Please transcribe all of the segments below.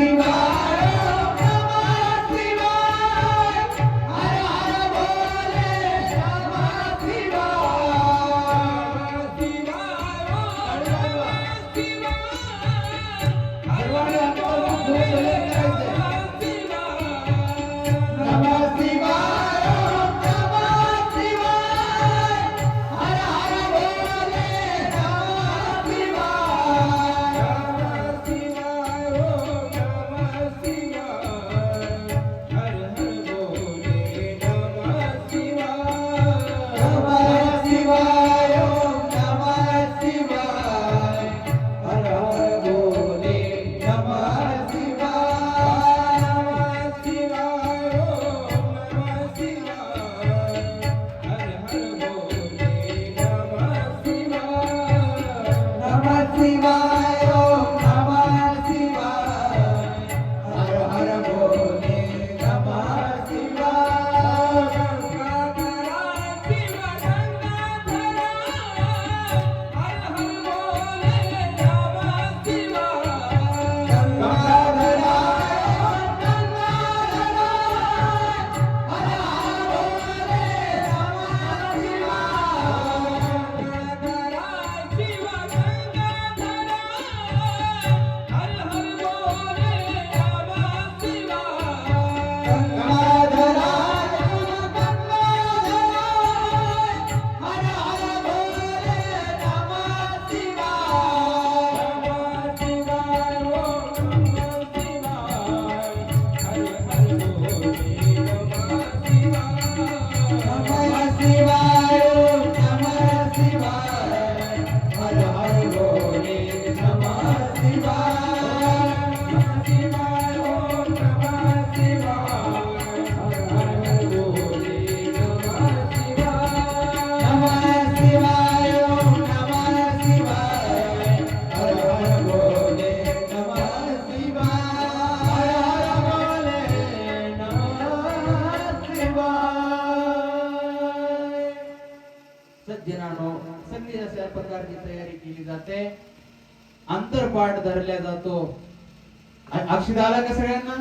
Nothing Fatima. अंतरपाठ धरल्या जातो. अक्षदा आला का सगळ्यांना?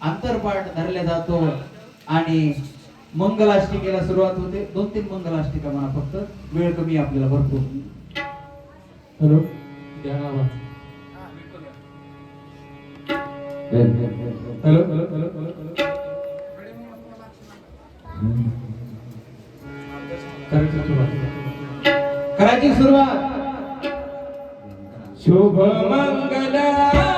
अंतरपाठ धरल्या जातो. आणि मंगलाष्टिकेला सुरुवात होते. दोन तीन मंगलाष्टिका म्हणा फक्त. वेळ कमी आपल्याला भरपूर. Hello? Hello hello hello hello करायची सुरुवात. શુભ મંગલા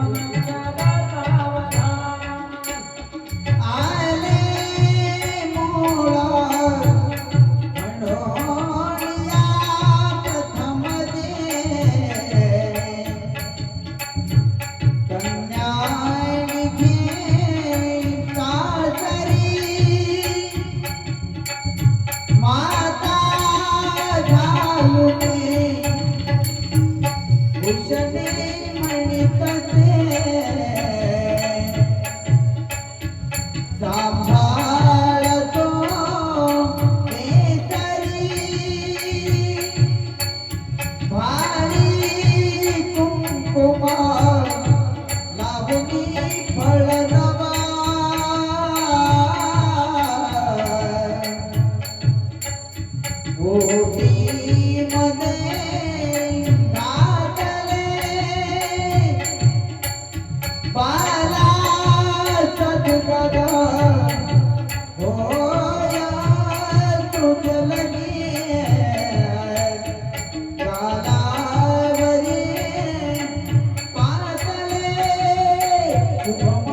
Thank you.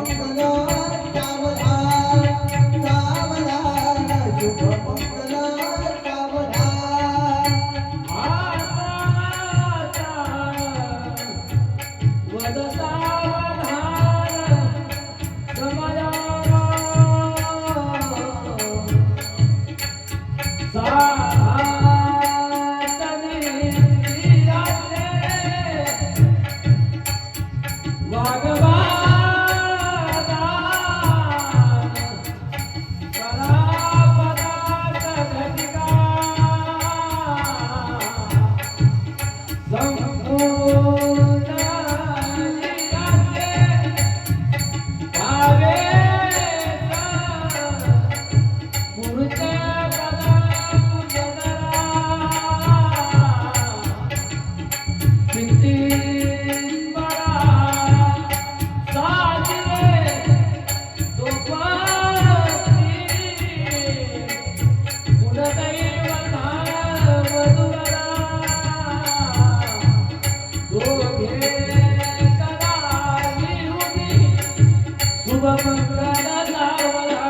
Shubham Kala Sawala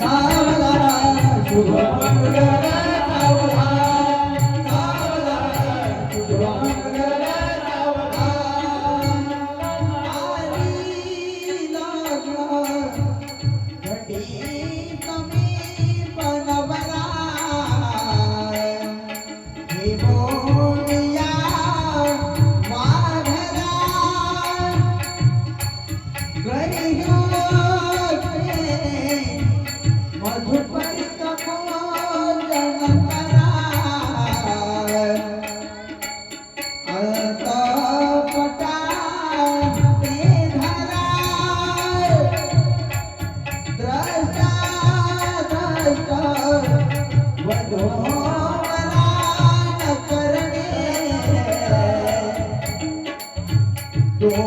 Sawala Shubham Kala